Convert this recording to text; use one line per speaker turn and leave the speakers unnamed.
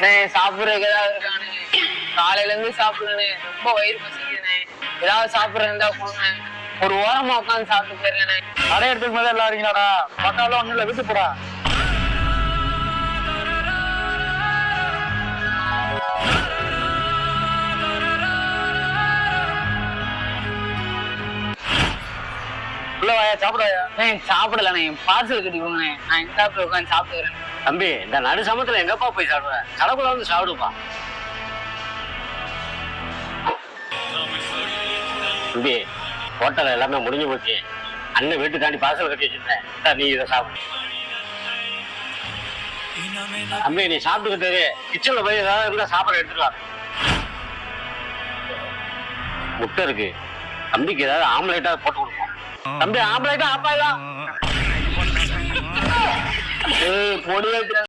சாப்பிடுறதுக்கு ஏதாவது இருக்கானே. காலையில இருந்து சாப்பிடுறேனே. ரொம்ப வயிறு பசிக்குதுண்ணே ஏதாவது சாப்பிடுறது இருந்தா ஒரு ஓரமா உட்காந்து சாப்பிட்டு போயிருக்கேனே
கடை எடுத்துக்கு மேலே எல்லாம் இருக்கீங்களாடா? பட்டாலும் ஒன்றும் இல்லை விட்டு போடா.
அண்ணே சாப்பிடலண்ணே. பார்சல் கட்டி கொடுங்கண்ணே. நான் இந்த உட்காந்து சாப்பிட்டுக்கிறேன்.
தம்பி இந்த நடு சமத்துல எங்கப்பா போய் சாப்பிடுவ? கடைக்குள்ள வந்து சாப்பிடுப்பா. தம்பி ஹோட்டல் எல்லாமே முடிஞ்சு போச்சு. அண்ணன் வீட்டுக்காண்டி பார்சல் கட்டி வச்சிருந்தேன். நீ இதை சாப்பிடு. தம்பி நீ சாப்பிட்டுக்கிட்டு கிச்சன்ல போய் ஏதாவது இருந்தா சாப்பாடு எடுத்துக்கலாம் முட்டை இருக்கு. தம்பிக்கு ஏதாவது ஆம்லேட்டா போட்டு கொடுப்போம். தம்பி ஆம்லேட்டா ஆப்பாயிலாம்
ഫോൺ